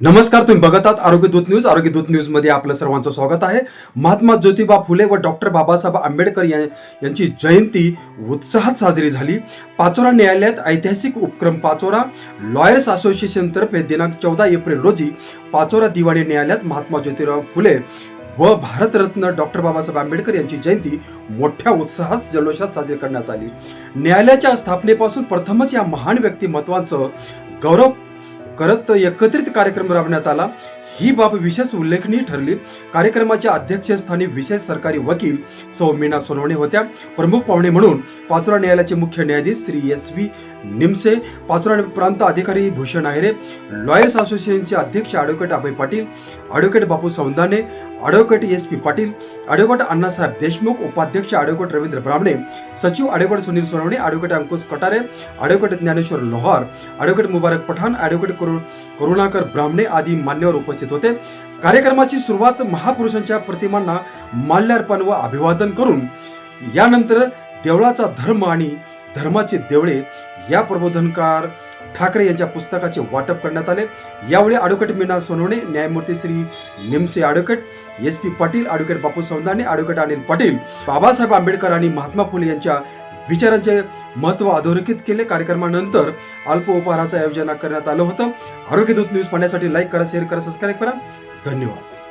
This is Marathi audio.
नमस्कार तुम्ही बघत आहात आरोग्य दूत न्यूज. आरोग्य दूत न्यूजमध्ये आपलं सर्वांचं स्वागत आहे. महात्मा ज्योतिबा फुले व डॉक्टर बाबासाहेब आंबेडकर या- यांची जयंती उत्साहात साजरी झाली. पाचोरा न्यायालयात ऐतिहासिक उपक्रम पाचोरा लॉयर्स असोसिएशन तर्फे दिनांक चौदा एप्रिल रोजी पाचोरा दिवाणी न्यायालयात महात्मा ज्योतिराव फुले व भारतरत्न डॉक्टर बाबासाहेब आंबेडकर यांची जयंती मोठ्या उत्साहात जल्लोषात साजरी करण्यात आली. न्यायालयाच्या स्थापनेपासून प्रथमच या महान व्यक्तिमत्वांचं गौरव करत एकत्रित कार्यक्रम राबवण्यात आला. ही बाब विशेष उल्लेखनीय ठरली. कार्यक्रमाच्या अध्यक्षस्थानी विशेष सरकारी वकील सौ मीना सोनवणे होत्या. प्रमुख पाहुणे म्हणून पाचोरा न्यायालयाचे मुख्य न्यायाधीश श्री एस व्ही निमसे पाचोरा प्रांत अधिकारी भूषण आहेरे लॉयर्स असोसिएशनचे अध्यक्ष advocate Abhay Patil advocate Bapu Saundane advocate S P Patil advocate Annasaheb Deshmukh उपाध्यक्ष ॲडव्होकेट रवींद्र ब्राह्मणे सचिव advocate Sunil Sonawane advocate Ankush Katare advocate Dnyaneshwar Lohar advocate Mubarak Pathan advocate करू करुणाकर ब्राह्मणे आदी मान्यवर उपस्थित होते. कार्यक्रमाची सुरुवात महापुरुषांच्या प्रतिमांना माल्यार्पण व अभिवादन करून यानंतर देवळाचा धर्म आणि धर्माचे देवळे या प्रबोधनकार ठाकरे यांच्या पुस्तकाचे वाटप करण्यात आले. यावेळी ॲडव्होकेट मीना सोनवणे न्यायमूर्ती Shri Nimse advocate S P Patil advocate Bapu Saundane advocate Anil Patil Babasaheb Ambedkar आणि महात्मा फुले यांच्या विचारांचे महत्त्व अधोरेखित केले. कार्यक्रमानंतर अल्प उपहाराचं आयोजन करण्यात आलं होतं. आरोग्य दूत न्यूज पाहण्यासाठी लाईक करा शेअर करा सबस्क्राईब करा. धन्यवाद.